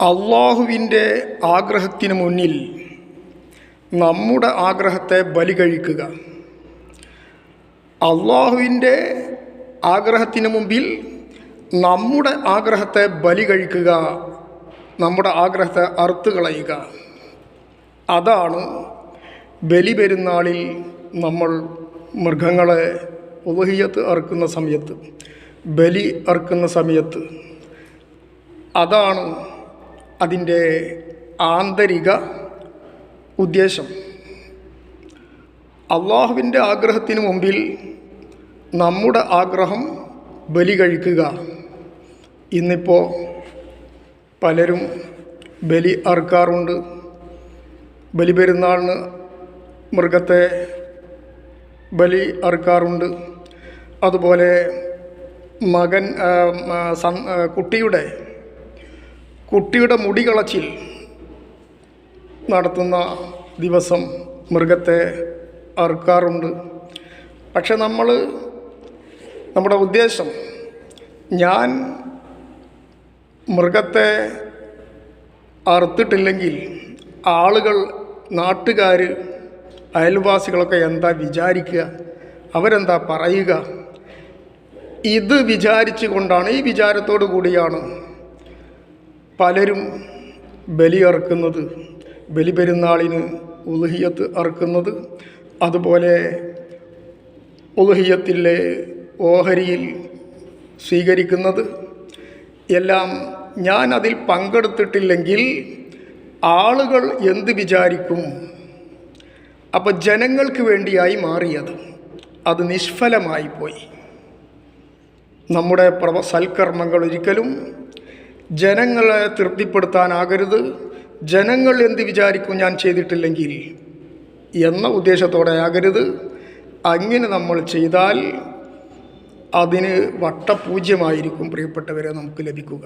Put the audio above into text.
അള്ളാഹുവിന്റെ ആഗ്രഹത്തിന് മുന്നിൽ നമ്മുടെ ആഗ്രഹത്തെ ബലി കഴിക്കുക. അള്ളാഹുവിന്റെ ആഗ്രഹത്തിന് മുമ്പിൽ നമ്മുടെ ആഗ്രഹത്തെ ബലി കഴിക്കുക നമ്മുടെ ആഗ്രഹത്തെ അറുത്ത് കളയുക. അതാണ് ബലി പെരുന്നാളിൽ നമ്മൾ മൃഗങ്ങളെ ഉപഹിയത്ത് അറുക്കുന്ന സമയത്ത് ബലി അറുക്കുന്ന സമയത്ത്. അതാണ് അതിന്റെ ആന്തരിക ഉദ്ദേശം. അള്ളാഹുവിന്റെ ആഗ്രഹത്തിന് മുമ്പിൽ നമ്മുടെ ആഗ്രഹം ബലി കഴിക്കുക ഇന്നിപ്പോൾ പലരും ബലി അറുക്കാറുണ്ട് ബലി പെരുന്നാളിന് മൃഗത്തെ ബലി അറുക്കാറുണ്ട് അതുപോലെ മകൻ കുട്ടിയുടെ കുട്ടിയുടെ മുടി കളച്ചിൽ നടത്തുന്ന ദിവസം മൃഗത്തെ അറുക്കാറുണ്ട്. പക്ഷെ നമ്മൾ നമ്മുടെ ഉദ്ദേശം ഞാൻ മൃഗത്തെ അറുത്തിട്ടില്ലെങ്കിൽ ആളുകൾ നാട്ടുകാർ അയൽവാസികളൊക്കെ എന്താ വിചാരിക്കുക? അവരെന്താ പറയുക? ഇത് വിചാരിച്ചു കൊണ്ടാണ് ഈ വിചാരത്തോടു കൂടിയാണ് പലരും ബലി അറുക്കുന്നത് ബലി പെരുന്നാളിന് ഉലുഹിയത്ത് അറുക്കുന്നത് അതുപോലെ ഉലുഹിയത്തിലെ ഓഹരിയിൽ സ്വീകരിക്കുന്നത് എല്ലാം ഞാൻ അതിൽ പങ്കെടുത്തിട്ടില്ലെങ്കിൽ ആളുകൾ എന്ത് വിചാരിക്കും? അപ്പോൾ ജനങ്ങൾക്ക് വേണ്ടിയായി മാറിയത്. അത് നിഷ്ഫലമായി പോയി. നമ്മുടെ പ്രവ സൽക്കർമ്മങ്ങൾ ഒരിക്കലും ജനങ്ങളെ തൃപ്തിപ്പെടുത്താനാകരുത്. ജനങ്ങൾ എന്ത് വിചാരിക്കും ഞാൻ ചെയ്തിട്ടില്ലെങ്കിൽ എന്ന ഉദ്ദേശത്തോടെ ആകരുത് അങ്ങനെ നമ്മൾ ചെയ്താൽ അതിന് വട്ടപൂജ്യമായിരിക്കും പ്രിയപ്പെട്ടവരെ നമുക്ക് ലഭിക്കുക.